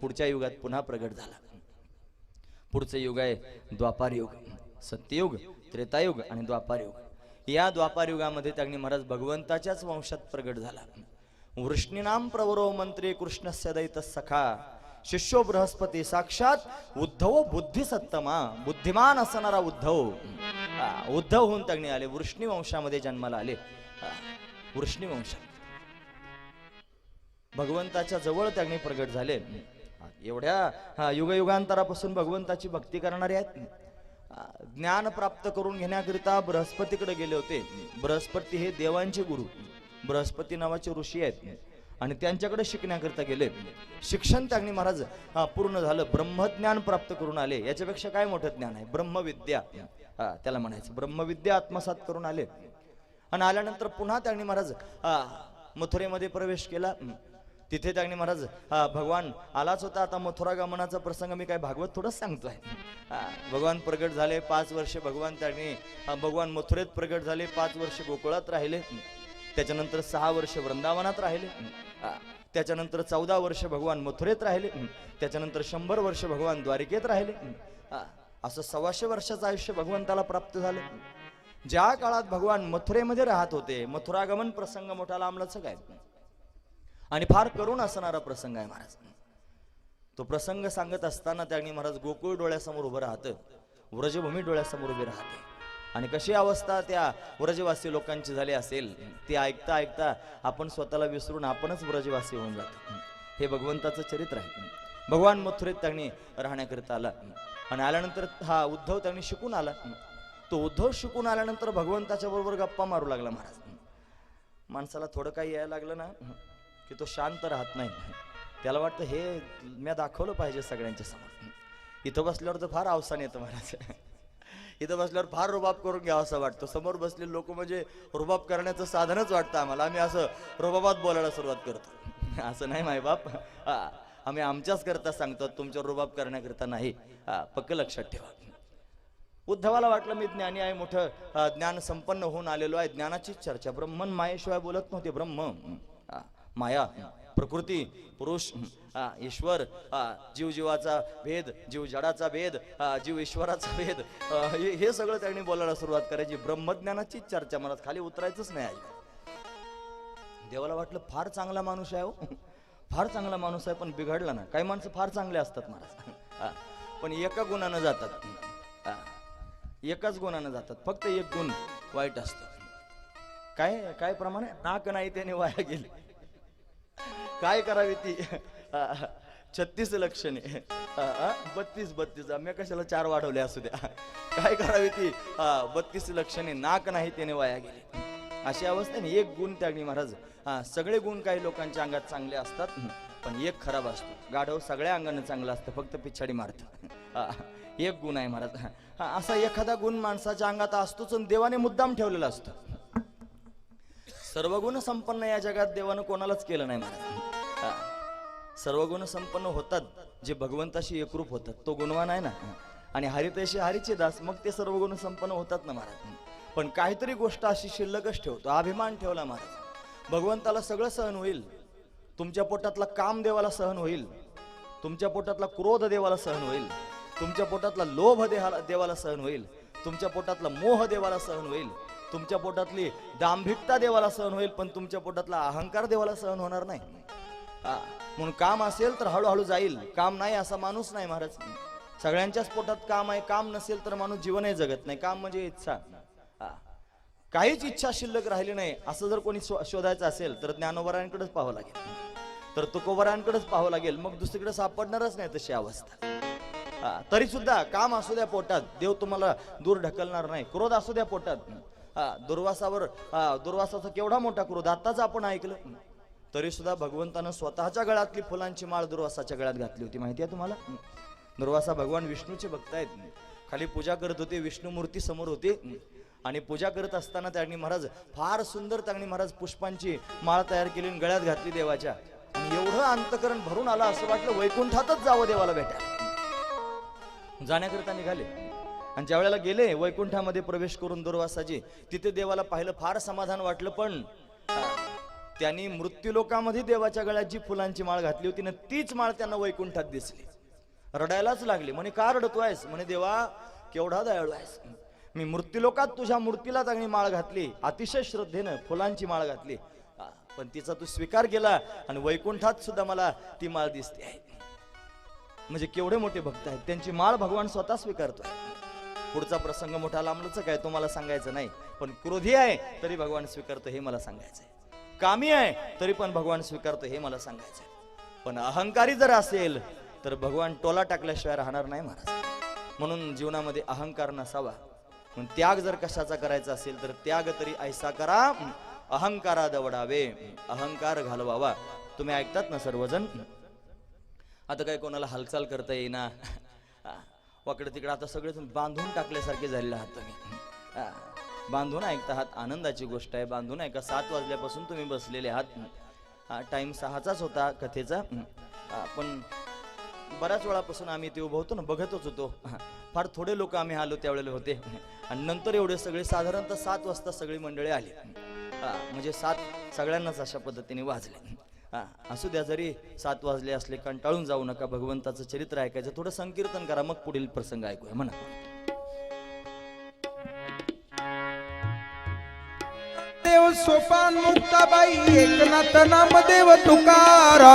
पुढच्या युगात पुन्हा प्रगट झाला. पुढचं युग आहे द्वापार युग सत्ययुग त्रेतायुग आणि द्वापार युग. या द्वापार युगामध्ये त्यांनी महाराज भगवंताच्याच वंशात प्रगट झाला. वृष्णीनाम प्रवरो मंत्री कृष्णस्य दैत सखा शिष्यो बृहस्पती साक्षात उद्धव बुद्धी सत्तमा बुद्धिमान असणारा उद्धव. हा, उद्धव होऊन त्यांनी आले वृष्णी वंशामध्ये जन्माला आले. वृष्णी वंशात भगवंताच्या जवळ त्यांनी प्रगट झाले. एवढ्या हा, युगयुगांतरापासून भगवंताची भक्ती करणारे आहेत. ज्ञान प्राप्त करून घेण्याकरिता बृहस्पतीकडे गेले होते. बृहस्पती हे देवांचे गुरु. बृहस्पती नावाचे ऋषी आहेत. आणि त्यांच्याकडे शिकण्याकरिता गेले. शिक्षण त्यांनी महाराज हा, पूर्ण झालं. ब्रह्मज्ञान प्राप्त करून आले. याच्यापेक्षा काय मोठं ज्ञान आहे? ब्रह्मविद्या. हा, त्याला म्हणायचं. ब्रह्मविद्या आत्मसात करून आले. आणि आल्यानंतर पुन्हा त्यांनी महाराज मथुरेमध्ये प्रवेश केला. तिथे त्यांनी महाराज हा, भगवान आलाच होता. आता मथुरा गमनाचा प्रसंग मी काय भागवत थोडंच सांगतोय. हा, भगवान प्रगट झाले पाच वर्ष भगवान त्यांनी भगवान मथुरेत प्रगट झाले पाच वर्ष गोकुळात राहिले. त्याच्यानंतर सहा वर्ष वृंदावनात राहिले. त्याच्यानंतर चौदा वर्ष भगवान मथुरेत राहिले. त्याच्यानंतर शंभर वर्ष भगवान द्वारिकेत राहिले. असं सव्वाशे वर्षाचं आयुष्य भगवंताला प्राप्त झालं. ज्या काळात भगवान मथुरेमध्ये राहत होते मथुरागमन प्रसंग मोठा लांबलाच काय? आणि फार करुण असणारा प्रसंग आहे महाराज. तो प्रसंग सांगत असताना त्यांनी महाराज गोकुळ डोळ्यासमोर उभं राहतं व्रजभूमी डोळ्यासमोर उभे राहते. आणि कशी अवस्था त्या व्रजवासी लोकांची झाली असेल ती ऐकता ऐकता आपण स्वतःला विसरून आपणच व्रजवासी होऊन जातो. हे भगवंताचं चरित्र आहे. भगवान मथुरेत त्यांनी राहण्याकरिता आला. आणि आल्यानंतर हा उद्धव त्यांनी शिकून आला. तो उद्धव शिकून आल्यानंतर भगवंताच्या बरोबर गप्पा मारू लागला महाराज. माणसाला थोडं काही यायला लागलं ना की तो शांत राहत नाही. त्याला वाटतं हे मी दाखवलं पाहिजे सगळ्यांच्या समोर. इथं बसल्यावर तर फार अवसान येतं महाराज. इथं बसल्यावर फार रुबाब करून घ्यावं असं वाटतं. समोर बसलेले लोक म्हणजे रुबाब करण्याचं साधनच वाटतं आम्हाला. आम्ही असं रुबाबात बोलायला सुरुवात करतो. असं नाही माय बाप. हा, आम्ही आमच्याच करता सांगतो तुमच्या रुबाब करण्याकरता नाही. हा, पक्क लक्षात ठेवा. उद्धवाला वाटलं मी ज्ञानी आहे मोठं ज्ञान संपन्न होऊन आलेलो आहे. ज्ञानाचीच चर्चा. ब्रह्मन मायेशिवाय बोलत नव्हते ब्रह्म. माया प्रकृती पुरुष ईश्वर अ, जीव जीवाचा भेद जीव जडाचा भेद जीव ईश्वराचा भेद हे सगळं त्यांनी बोलायला सुरुवात करायची. ब्रह्मज्ञानाचीच चर्चा मला खाली उतरायचंच नाही आई. देवाला वाटलं फार चांगला माणूस आहे हो. फार चांगला माणूस आहे पण बिघडला ना. काही माणसं फार चांगले असतात महाराज. हा. पण एका गुणानं जातात. हा. एकाच गुणानं जातात. फक्त एक गुण वाईट असतो. काय काय प्रमाणे नाक नाही त्याने वाया गेले. काय करावी ती? छत्तीस लक्षणे. बत्तीस बत्तीस. आम्ही कशाला चार वाढवले असू द्या? काय करावी ती? बत्तीस लक्षणे. नाक नाही त्याने वाया गेली. अशी अवस्था नाही. एक गुण त्यागणी महाराज. हा सगळे गुण काही लोकांच्या अंगात चांगले असतात पण एक खराब असतो. गाढव सगळ्या अंगाने चांगलं असतं फक्त पिछाडी मारतं. हा, एक गुण आहे महाराज. हा असा एखादा गुण माणसाच्या अंगात असतोच आणि देवाने मुद्दाम ठेवलेला असतो. सर्व गुण संपन्न या जगात देवानं कोणालाच केलं नाही महाराज. सर्व गुण संपन्न होतात जे भगवंताशी एकरूप होतात. तो गुणवान आहे ना? आणि हरितेशी हरीचे दास मग ते सर्व गुण संपन्न होतात ना महाराज? पण काहीतरी गोष्ट अशी शिल्लकच ठेवतो अभिमान ठेवला महाराज. भगवंताला सगळं सहन होईल. तुमच्या पोटातला काम देवाला सहन होईल. तुमच्या पोटातला क्रोध देवाला सहन होईल. तुमच्या पोटातला लोभ देहाला देवाला सहन होईल. तुमच्या पोटातला मोह देवाला सहन होईल. तुमच्या पोटातली दांभिकता देवाला सहन होईल पण तुमच्या पोटातला अहंकार देवाला सहन होणार नाही. म्हणून काम असेल तर हळूहळू जाईल. काम नाही असा माणूस नाही महाराज. सगळ्यांच्याच पोटात काम आहे काम नसेल तर माणूस जीवनही जगत नाही. काम म्हणजे इच्छा. हा. काहीच इच्छा शिल्लक राहिली नाही. असं जर कोणी शोधायचं असेल तर ज्ञानोबरांकडेच पाहावं लागेल. तर तुकोबरांकडेच पाहावं लागेल. मग दुसरीकडे सापडणारच नाही तशी अवस्था. हा, तरी सुद्धा काम असू द्या पोटात. देव तुम्हाला दूर ढकलणार नाही. क्रोध असू द्या पोटात. हा, दुर्वासावर दुर्वासाचा केवढा मोठा क्रोध. आताच आपण ऐकलं. तरी सुद्धा भगवंतानं स्वतःच्या गळ्यातली फुलांची माळ दुर्वासाच्या गळ्यात घातली होती. माहिती आहे तुम्हाला? दुर्वासा भगवान विष्णूचे भक्त आहेत. खाली पूजा करत होते विष्णू मूर्ती समोर होते. आणि पूजा करत असताना त्यांनी महाराज फार सुंदर त्यांनी महाराज पुष्पांची माळ तयार केली आणि गळ्यात घातली देवाच्या. आणि एवढं अंतकरण भरून आलं असं वाटलं वैकुंठातच जावं देवाला भेटायला. जाण्याकरिता निघाले. आणि ज्या वेळेला गेले वैकुंठामध्ये प्रवेश करून दुर्वासाजी तिथे देवाला पाहिलं फार समाधान वाटलं. पण त्यांनी मृत्यूलोकामध्ये देवाच्या गळ्यात जी फुलांची माळ घातली होती ना तीच माळ त्यांना वैकुंठात दिसली. रडायलाच लागली. म्हणे का रडतो आहेस? म्हणे देवा केवढा दयाळू आहेस. मी मृत्यूलोकात तुझ्या मूर्तीला चांगली माळ घातली. अतिशय श्रद्धेनं फुलांची माळ घातली. पण तिचा तू स्वीकार केला आणि वैकुंठात सुद्धा मला ती माळ दिसते आहे. म्हणजे केवढे मोठे भक्त आहेत. त्यांची माळ भगवान स्वतः स्वीकारतोय. पुढचा प्रसंग मोठा लांबलच काय? तुम्हाला सांगायचं नाही. पण क्रोधी आहे तरी भगवान स्वीकारतो हे मला सांगायचं आहे कामी आहे तरी पण भगवान स्वीकारतो हे मला सांगायचं पण अहंकारी जर असेल तर भगवान टोला टाकल्याशिवाय राहणार नाही महाराज. म्हणून जीवनामध्ये अहंकार नसावा. पण त्याग जर कशाचा करायचा असेल तर त्याग तरी ऐसा करा. अहंकारा दवडावे अहंकार घालवावा. तुम्ही ऐकतात ना सर्वजण? आता काय कोणाला हालचाल करता येईना? वाकडं तिकडे आता सगळेजण बांधून टाकल्यासारखे झालेले आहात तुम्ही. बांधून ऐकता आहात. आनंदाची गोष्ट आहे. बांधून ऐका. सात वाजल्यापासून तुम्ही बसलेले आहात. टाईम टाइम सहाचाच होता कथेचा. पण बऱ्याच वेळापासून आम्ही ते उभं होतो ना बघतच होतो. फार थोडे लोक आम्ही आलो त्यावेळेला होते. आणि नंतर एवढे सगळे साधारणतः सात वाजता सगळी मंडळी आली. म्हणजे सात सगळ्यांनाच अशा पद्धतीने वाजले. हा, असू द्या जरी सात वाजले असले कंटाळून जाऊ नका. भगवंताचं चरित्र ऐकायचं थोडं संकीर्तन करा. मग पुढील प्रसंग ऐकूया. म्हणा. सोपान मुक्ताबाई एकनाथ नामदेव तुकारा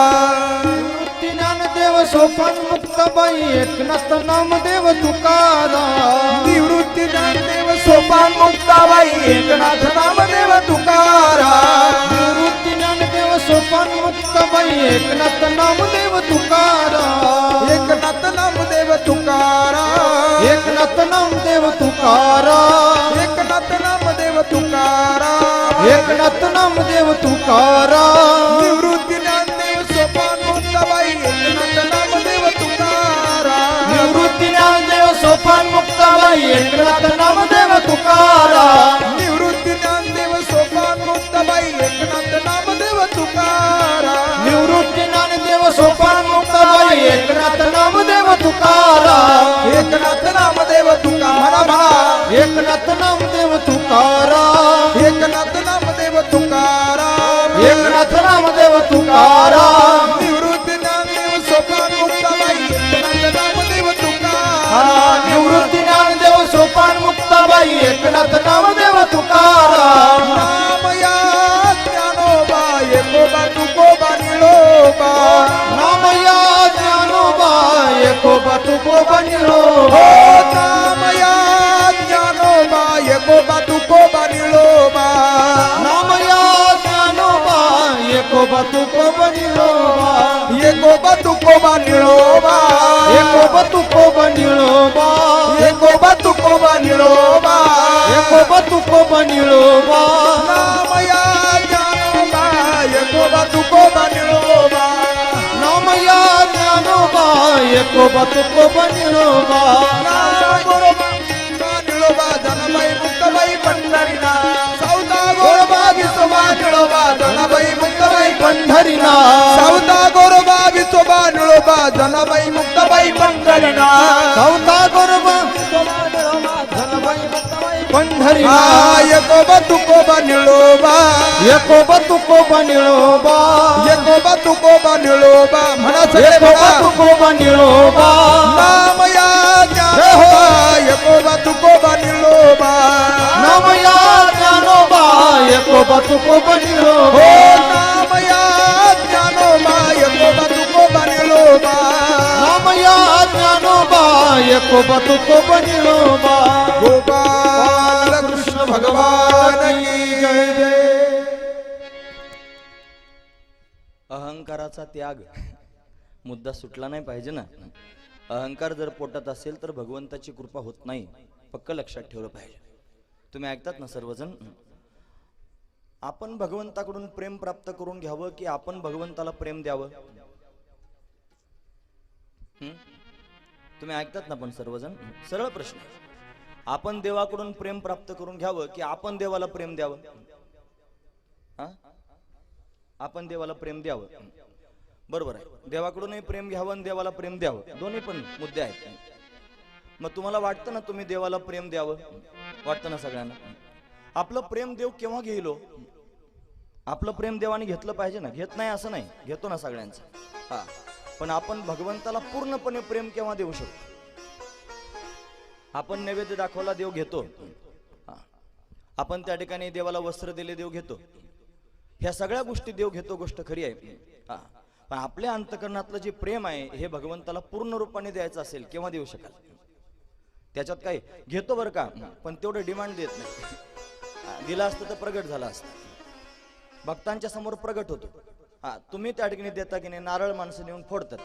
ज्ञानदेव सोपान मुक्ताबाई एकनाथ नामदेव तुकारा निवृत्ती ज्ञानदेव सोपान मुक्ताबाई एकनाथ नामदेव तुकारा निवृत्ती ज्ञानदेव सोपान मुक्ताबाई एकनाथ नामदेव तुकारा एकनाथ नामदेव तुकारा एकनाथ नामदेव तुकारा एकनाथ तुकारा. एकनाथ नामदेव तुकारा. निवृत्ती नामदेव तुकारा एकनाथ नामदेव तुका म्हणा म्हणा एकनाथ नामदेव तुकारा एकनाथ नामदेव तुकारा एकनाथ तुकोबा निळोबा एकोबा तुकोबा निळोबा एकोबा तुकोबा निळोबा एकोबा तुकोबा निळोबा एकोबा तुकोबा निळोबा नामया ज्ञानोबा। एकोबा तुकोबा निळोबा नामया ज्ञानोबा। एकोबा तुकोबा निळोबा नाम गोरोबा निळोबा जनाबाई मुक्ताबाई पंढरीना सौदा गोरोबा मुक्ताबाई पंढरीना सौदा गोरोबा विसोबा निळोबा जनाबाई मुक्ताबाई पंढरीना सौता गोरबा। पंढरीना एकोबा तुकोबा निळोबा। एकोबा तुकोबा निळोबा। एकोबा तुकोबा निळोबा। म्हणा सगळे म्हणा। तुकोबा निळोबा। नामया ज्ञानोबा। एकोबा तुकोबा निळोबा। नामया ज्ञानोबा। एकोबा तुकोबा हो निळोबा एकोबा तुकोबा निळोबा गोपाल कृष्ण भगवान की जय जय अहंकाराचा त्याग. मुद्दा सुटला नाही पाहिजे ना. अहंकार जर पोटात असेल तर भगवंताची कृपा होत नाही. पक्क लक्षात ठेवलं पाहिजे. तुम्ही ऐकतात ना सर्वजण? आपण भगवंताकडून प्रेम प्राप्त करून घ्यावं की आपण भगवंताला प्रेम द्यावं? तुम्ही ऐकतात ना पण सर्वजण? सरळ प्रश्न. आपण देवाकडून प्रेम प्राप्त करून घ्यावं की आपण देवाला प्रेम द्यावं? हा? आपण देवाला प्रेम द्यावं. बरोबर आहे. देवाकडूनही प्रेम घ्यावं आणि देवाला प्रेम द्यावं. दोन्ही पण मुद्दे आहेत. मग तुम्हाला वाटतं ना तुम्ही देवाला प्रेम द्यावं? वाटतं ना सगळ्यांना? आपलं प्रेम देव केव्हा घेईलो हो? आपलं प्रेम देवाने घेतलं पाहिजे ना? घेत नाही असं नाही. घेतो ना सगळ्यांचं. हा. पण आपण भगवंताला पूर्णपणे प्रेम केव्हा देऊ शकतो? आपण नैवेद्य दाखवला देव घेतो. आपण त्या ठिकाणी देवाला वस्त्र दिले देव घेतो. ह्या सगळ्या गोष्टी देव घेतो गोष्ट खरी आहे. पण आपल्या अंतकरणातलं जे प्रेम आहे हे भगवंताला पूर्ण रूपाने द्यायचं असेल केव्हा देऊ शकाल? त्याच्यात काय घेतो बरं का? पण तेवढं डिमांड देत नाही. दिला दिलं असतं तर प्रगट झाला असतं. भक्तांच्या समोर प्रगट होतो. हा तुम्ही त्या ठिकाणी देता की नाही नारळ माणसं नेऊन फोडतात.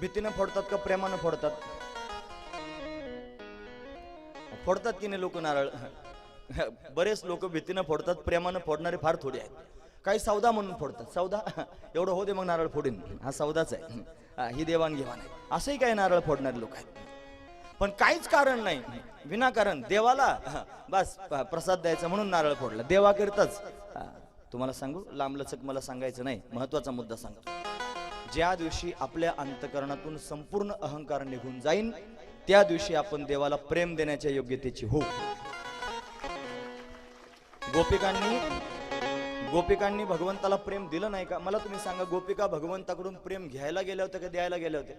भीतीनं फोडतात का प्रेमानं फोडतात? फोडतात की नाही लोक नारळ? बरेच लोक भीतीनं फोडतात प्रेमानं फोडणारे फार थोडे आहेत. काही सौदा म्हणून फोडतात. सौदा? एवढं हो दे मग नारळ फोडीन. हा सौदाच आहे. हा, ही देवाणघेवाण आहे. असंही काही नारळ फोडणारे लोक आहेत. पण काहीच कारण नाही. विनाकारण देवाला हा, बस प्रसाद द्यायचा म्हणून नारळ फोडला. देवाकरिताच. हा, तुम्हाला सांगू? लांबलचक मला सांगायचं नाही. महत्त्वाचा मुद्दा सांगतो. ज्या दिवशी आपल्या अंतकरणातून संपूर्ण अहंकार निघून जाईन त्या दिवशी आपण देवाला प्रेम देण्याच्या योग्यतेची हो. गोपिकांनी गोपिकांनी भगवंताला प्रेम दिलं नाही का? मला तुम्ही सांगा गोपिका भगवंताकडून प्रेम घ्यायला गेल्या होत्या का द्यायला गेल्या होत्या?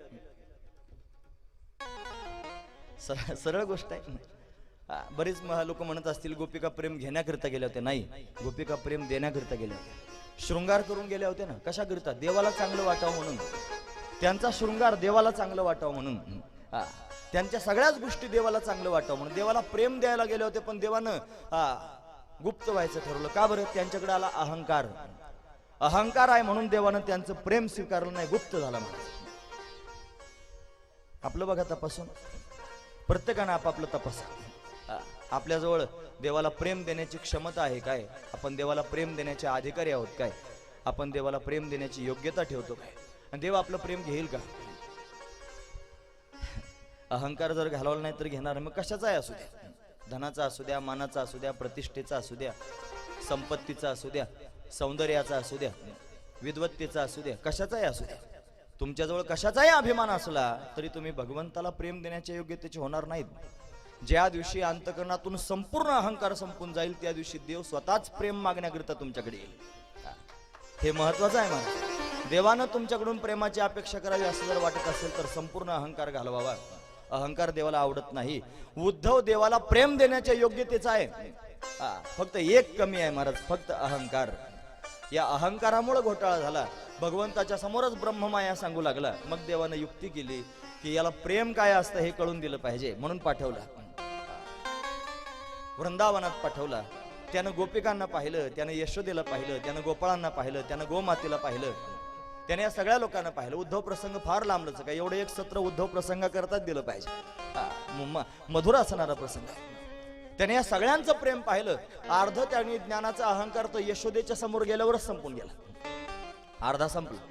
सरळ गोष्ट आहे. बरीच लोक म्हणत असतील गोपिका प्रेम घेण्याकरिता गेल्या होत्या नाही गोपिका प्रेम देण्याकरिता गेल्या होत्या शृंगार करून गेल्या होत्या ना. कशाकरिता? देवाला चांगलं वाटावं म्हणून. त्यांचा शृंगार देवाला चांगलं वाटावं म्हणून. हा, त्यांच्या सगळ्याच गोष्टी देवाला चांगलं वाटावं म्हणून. देवाला प्रेम द्यायला गेले होते पण देवानं हा, गुप्त व्हायचं ठरवलं. का बरं? त्यांच्याकडे आला अहंकार. अहंकार आहे म्हणून देवानं त्यांचं प्रेम स्वीकारलं नाही. गुप्त झाला म्हणून आपलं बघा तपासून. प्रत्येकानं आपापलं तपासा आपल्याजवळ देवाला प्रेम देण्याची क्षमता आहे काय? आपण देवाला प्रेम देण्याचे अधिकारी आहोत काय? आपण देवाला प्रेम देण्याची योग्यता ठेवतो काय? आणि देव आपलं प्रेम घेईल का? अहंकार जर घालवला नाही तर घेणार मग कशाचाही असू द्या? धनाचा असू द्या मानाचा असू द्या प्रतिष्ठेचा असू द्या संपत्तीचा असू द्या सौंदर्याचा असू द्या विद्वत्तेचा असू द्या कशाचाही असू द्या? तुमच्याजवळ कशाचाही अभिमान असला तरी तुम्ही भगवंताला प्रेम देण्याच्या योग्यतेचे होणार नाहीत. ज्या दिवशी अंतकरणातून संपूर्ण अहंकार संपून जाईल त्या दिवशी देव स्वतःच प्रेम मागण्याकरिता तुमच्याकडे येईल. हे. महत्वाचं आहे मला. देवानं तुमच्याकडून प्रेमाची अपेक्षा करावी असं जर वाटत असेल तर संपूर्ण अहंकार घालवावा. अहंकार देवाला आवडत नाही. उद्धव देवाला प्रेम देण्याच्या योग्यतेचा आहे. हा, फक्त एक कमी आहे महाराज फक्त अहंकार. या अहंकारामुळे घोटाळा झाला. भगवंताच्या समोरच ब्रह्ममाया सांगू लागला. मग देवानं युक्ती केली की याला प्रेम काय असतं हे कळून दिलं पाहिजे म्हणून पाठवलं. वृंदावनात पाठवला. त्यानं गोपिकांना पाहिलं त्यानं यशोदेला पाहिलं त्यानं गोपाळांना पाहिलं त्यानं गोमातेला पाहिलं. त्याने या सगळ्या लोकांना पाहिलं. उद्धव प्रसंग फार लांबलंच काय एवढं एक सत्र उद्धव प्रसंगाकरताच दिलं पाहिजे. मधुर असणारा प्रसंग. आहे. त्याने या सगळ्यांचं प्रेम पाहिलं. अर्ध त्याने ज्ञानाचा अहंकार तर यशोदेच्या समोर गेल्यावरच संपून गेला. अर्धा संपला.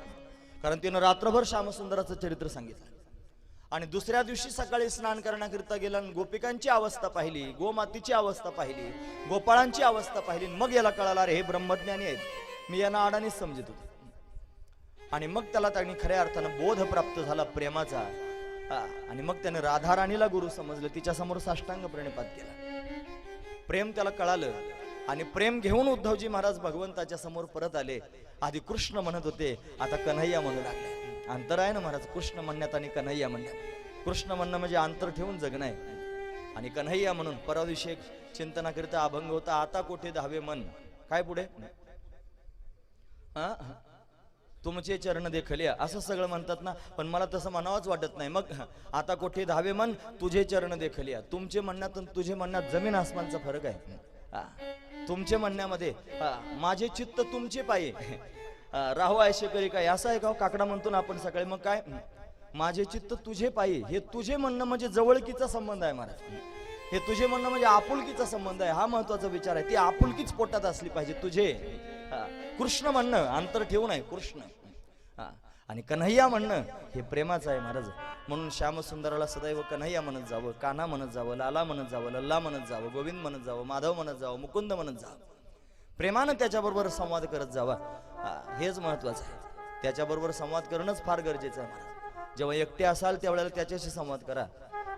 कारण तिनं रात्रभर श्यामसुंदराचं चरित्र सांगितलं. आणि दुसऱ्या दिवशी सकाळी स्नान करण्याकरिता गेला आणि गोपिकांची अवस्था पाहिली गोमातीची अवस्था पाहिली गोपाळांची अवस्था पाहिली मग याला कळाला रे हे ब्रह्मज्ञानी आहेत. मी यांना अडाणीच समजत होतो. आणि मग त्याला त्यांनी खऱ्या अर्थानं बोध प्राप्त झाला प्रेमाचा. हा, आणि मग त्याने राधाराणीला गुरु समजलं तिच्या समोर साष्टांग प्रणिपात केला. प्रेम त्याला कळालं आणि प्रेम घेऊन उद्धवजी महाराज भगवंताच्या समोर परत आले. आधी कृष्ण म्हणत होते आता कन्हैया म्हणू लागले अंतर आहे ना महाराज? कृष्ण म्हणण्यात आणि कन्हैया म्हणण्यात. कृष्ण म्हणणं म्हणजे अंतर ठेवून जगणं आहे आणि कन्हैया म्हणून परविषयक चिंतनाकरिता अभंग होता. आता कोठे धावे मन? काय पुढे? तुमचे चरण देखले. असं सगळं म्हणतात ना. पण मला तसं म्हणावंच वाटत नाही. मग आता कोठे धावे मन? तुझे चरण देखले. तुमचे म्हणण्यात आणि तुझे म्हणण्यात जमीन आसमानचा फरक आहे. हा. तुमचे म्हणण्यामध्ये माझे चित्त तुमचे पाये. राहो ऐशे करी काय? असं आहे का हो? काकडा म्हणतो ना आपण सकाळी. मग काय? माझे चित्त तुझे पायी हे तुझे म्हणणं म्हणजे जवळकीचा संबंध आहे महाराज. हे तुझे म्हणणं म्हणजे आपुलकीचा संबंध आहे. हा महत्त्वाचा विचार आहे. ती आपुलकीच पोटात असली पाहिजे तुझे. हा. कृष्ण म्हणणं अंतर ठेवून आहे कृष्ण. हा. आणि कन्हैया म्हणणं हे प्रेमाचं आहे महाराज. म्हणून श्यामसुंदराला सदैव कन्हैया म्हणत जावं कान्हा म्हणत जावं लाला म्हणत जावं लल्ला म्हणत जावं गोविंद म्हणत जावं माधव म्हणत जावं मुकुंद म्हणत जावं. प्रेमानं त्याच्याबरोबर संवाद करत जावा. हेच महत्वाचं आहे. त्याच्याबरोबर संवाद करणंच फार गरजेचं आहे महाराज जेव्हा एकटे असाल त्यावेळेला त्याच्याशी संवाद करा.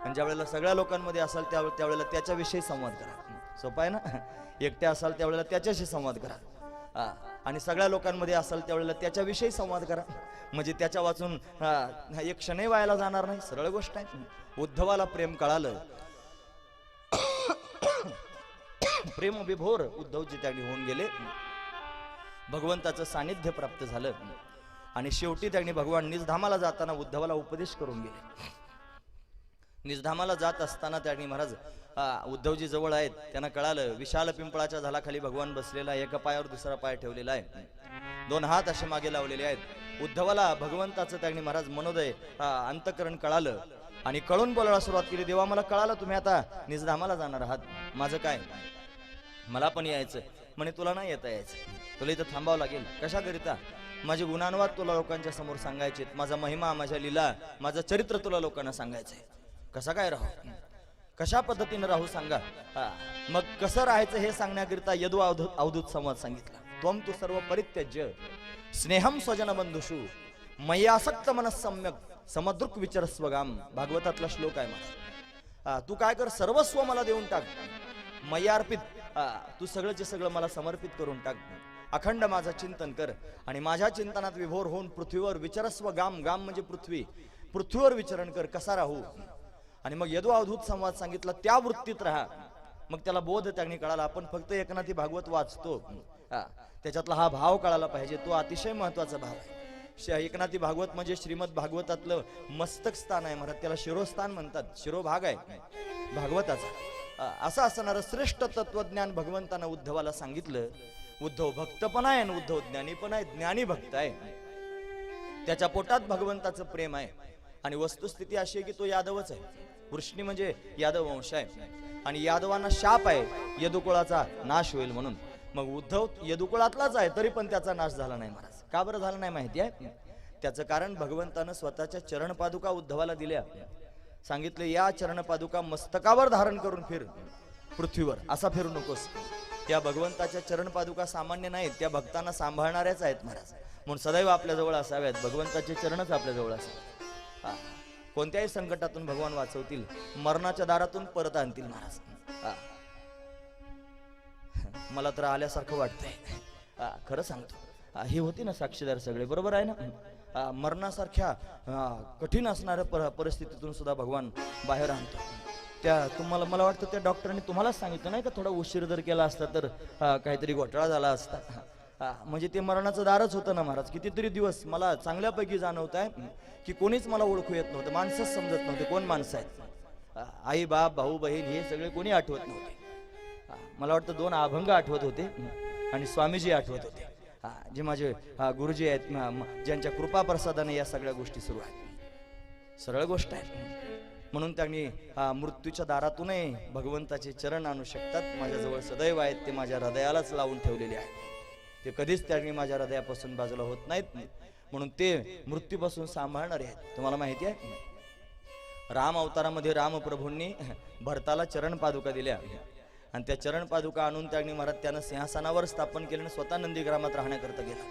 आणि ज्या वेळेला सगळ्या लोकांमध्ये असाल त्या त्यावेळेला त्याच्याविषयी संवाद करा. सोपं आहे ना? एकटे असाल त्यावेळेला त्याच्याशी संवाद करा. आणि सगळ्या लोकांमध्ये असाल त्यावेळेला त्याच्याविषयी संवाद करा. म्हणजे त्याच्या वाचून एक क्षणही व्हायला जाणार नाही. सरळ गोष्ट आहे. उद्धवाला प्रेम कळालं प्रेम विभोर उद्धवजी त्यांनी होऊन गेले. भगवंताचं सानिध्य प्राप्त झालं. आणि शेवटी त्यांनी भगवान निजधामाला जाताना उद्धवाला उपदेश करून गेले. निजधामाला जात असताना त्यांनी महाराज उद्धवजी जवळ आहेत. त्यांना कळालं विशाल पिंपळाच्या झालाखाली भगवान बसलेला आहे एका पायावर दुसरा पाय ठेवलेला आहे. दोन हात असे मागे लावलेले आहेत. उद्धवाला भगवंताचं त्यांनी महाराज मनोदय अंतकरण कळालं. आणि कळून बोलायला सुरुवात केली देवा मला कळालं तुम्ही आता निजधामाला जाणार आहात. माझं काय? मला पण यायचं म्हणे तुला नाही येता यायचं. तुला इथं थांबावं लागेल. कशाकरिता माझे गुणानुवाद तुला लोकांच्या समोर सांगायचे माझा महिमा माझ्या लीला माझं चरित्र तुला लोकांना सांगायचंय. कसा काय राहू? कशा पद्धतीनं राहू सांगा? मग कसं राहायचं हे सांगण्याकरिता यदू अवधूत अवधूत संवाद सांगितला. त्वम तू सर्व परित्यज्य स्नेहम स्वजन बंधुषु मय्यासक्त मनस सम्यक समदृक विचार स्वगाम भागवतातला श्लोक आहे माझा. तू काय कर सर्वस्व मला देऊन टाक. मय्यार्पित तू तू सगळंचे सगळं मला समर्पित करून टाक. अखंड माझं चिंतन कर आणि माझ्या चिंतनात विभोर होऊन पृथ्वीवर विचारस्व गाम गाम म्हणजे पृथ्वी. पृथ्वीवर विचरण कर कसा राहू? आणि मग यदू अवधूत संवाद सांगितला त्या वृत्तीत राहा. मग त्याला बोध त्यांनी कळाला आपण फक्त एकनाथी भागवत वाचतो. हा, त्याच्यातला हा भाव कळाला पाहिजे तो अतिशय महत्त्वाचा भाव आहे. श- एकनाथी भागवत म्हणजे श्रीमद भागवतातलं मस्तक स्थान आहे महाराज. त्याला शिरोस्थान म्हणतात. शिरोभाग आहे. भागवताचा. असं असणारं श्रेष्ठ तत्वज्ञान भगवंतानं उद्धवाला सांगितलं उद्धव भक्त पण आहे आणि उद्धव ज्ञानी पण आहे ज्ञानी भक्त आहे. त्याच्या पोटात भगवंताचं प्रेम आहे आणि वस्तुस्थिती अशी आहे की तो यादवच आहे. वृष्णी म्हणजे यादव वंश आहे. आणि यादवांना शाप आहे यदुकुळाचा नाश होईल म्हणून. मग उद्धव यदुकुळातलाच आहे तरी पण त्याचा नाश झाला नाही महाराज. का बरं झाला नाही माहिती आहे? त्याचं कारण भगवंतानं स्वतःच्या चरण पादुका उद्धवाला दिल्या. सांगितलं या चरण पादुका मस्तकावर धारण करून फिर पृथ्वीवर. असा फिरू नकोस. त्या भगवंताच्या चरण पादुका सामान्य नाहीत त्या भक्तांना सांभाळणाऱ्याच आहेत महाराज. म्हणून सदैव आपल्या जवळ असाव्यात भगवंताचे चरणच आपल्या जवळ असावेत हा. कोणत्याही संकटातून भगवान वाचवतील मरणाच्या दारातून परत आणतील महाराज. हा. मला तर आल्यासारखं वाटतंय. हा, खरं सांगतो. हा, ही होती ना साक्षीदार सगळे बरोबर आहे ना? मरणासारख्या कठीण असणाऱ्या पर परिस्थितीतून सुद्धा भगवान बाहेर आणतो. त्या तुम्हाला मला वाटतं त्या डॉक्टरांनी तुम्हालाच सांगितलं नाही का? थोडा उशीर जर केला असता तर काहीतरी घोटाळा झाला असता. म्हणजे ते मरणाचं दारच होतं ना महाराज? कितीतरी दिवस मला चांगल्यापैकी जाणवत आहे की कोणीच मला ओळखू येत नव्हतं माणसंच समजत नव्हते कोण माणसं आहेत. आई बाप भाऊ बहीण हे सगळे कोणी आठवत नव्हते. मला वाटतं दोन अभंग आठवत होते आणि स्वामीजी आठवत होते. जे माझे हा, गुरुजी आहेत ज्यांच्या कृपा प्रसादाने या सगळ्या गोष्टी सुरू आहेत. सरळ गोष्ट आहे. म्हणून त्यांनी हा, मृत्यूच्या दारातूनही भगवंताचे चरण आणू शकतात. माझ्याजवळ सदैव आहेत ते माझ्या हृदयालाच लावून ठेवलेले आहेत. ते कधीच त्यांनी माझ्या हृदयापासून बाजूला होत नाहीत. म्हणून ते मृत्यूपासून सांभाळणारे आहेत. तुम्हाला माहिती आहे? राम अवतारामध्ये रामप्रभूंनी भरताला चरण पादुका दिल्या. आणि त्या चरण पादुका आणून त्यांनी महाराज त्यानं सिंहासनावर स्थापन केलं आणि स्वतः नंदीग्रामात राहण्याकरता गेला.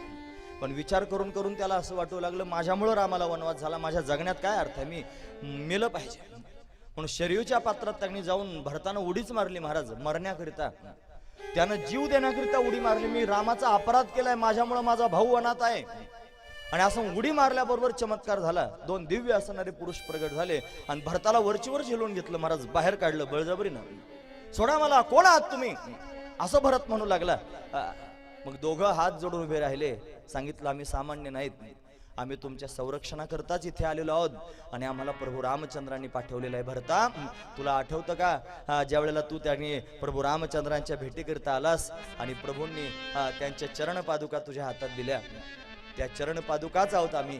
पण विचार करून करून त्याला असं वाटू लागलं माझ्यामुळं रामाला वनवास झाला माझ्या जगण्यात काय अर्थ आहे? मी मेलं पाहिजे. म्हणून शरीरच्या पात्रात त्यांनी जाऊन भरतानं उडीच मारली महाराज मरण्याकरिता. त्यानं जीव देण्याकरिता उडी मारली. मी रामाचा अपराध केलाय माझ्यामुळं माझा भाऊ अनाथ आहे. आणि असं उडी मारल्याबरोबर चमत्कार झाला. दोन दिव्य असणारे पुरुष प्रगट झाले आणि भरताला वरचीवर झेलून घेतलं महाराज बाहेर काढलं बळजबरीनं. सोडा मला कोण आहात तुम्ही? असं भरत म्हणू लागला. मग दोघं हात जोडून उभे राहिले. सांगितलं आम्ही सामान्य नाहीत. आम्ही तुमच्या संरक्षणाकरताच इथे आलेलो आहोत. आणि आम्हाला प्रभू रामचंद्रांनी पाठवलेलं आहे भरता. तुला आठवतं का? ज्या वेळेला तू त्यांनी प्रभू रामचंद्रांच्या भेटीकरता आलास आणि प्रभूंनी त्यांच्या चरण पादुका तुझ्या हातात दिल्या. त्या चरण पादुकाच आहोत आम्ही.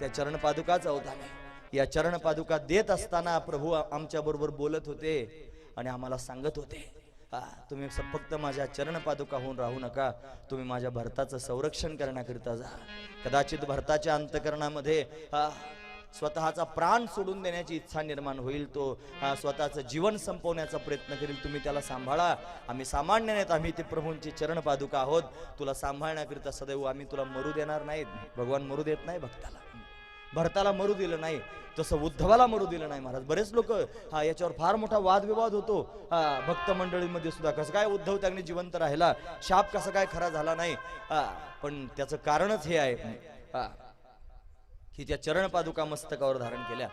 त्या चरण पादुकाच आहोत आम्ही. या चरण पादुका देत असताना प्रभू आमच्या बरोबर बोलत होते. आणि आम्हाला सांगत होते तुम्ही फक्त माझ्या चरणपादुका होऊन राहू नका. तुम्ही माझ्या भरताचं संरक्षण करण्याकरिता जा. कदाचित भरताच्या अंतकरणामध्ये स्वतःचा प्राण सोडून देण्याची इच्छा निर्माण होईल तो. स्वतःचं जीवन संपवण्याचा प्रयत्न करेल. तुम्ही त्याला सांभाळा. आम्ही सामान्य नाहीत आम्ही ते प्रभूंची चरण पादुका आहोत. तुला सांभाळण्याकरिता सदैव आम्ही तुला मरू देणार नाहीत. भगवान मरू देत नाही भक्ताला. भरताला मरू दिलं नाही तसं उद्धवाला मरू दिलं नाही महाराज. बरेच लोक हा याच्यावर फार मोठा वादविवाद होतो. हा, भक्त मंडळीमध्ये सुद्धा. कसं काय उद्धव त्यांनी जिवंत राहिला? शाप कसं काय खरा झाला नाही? हा, पण त्याचं कारणच हे आहे. की त्या चरण पादुका मस्तकावर धारण केल्या.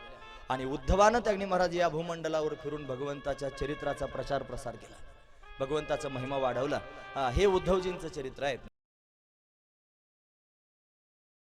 आणि उद्धवानं त्यांनी महाराज या भूमंडलावर फिरून भगवंताच्या चरित्राचा प्रचार प्रसार केला. भगवंताचा महिमा वाढवला. हा, हे उद्धवजींचं चरित्र आहे.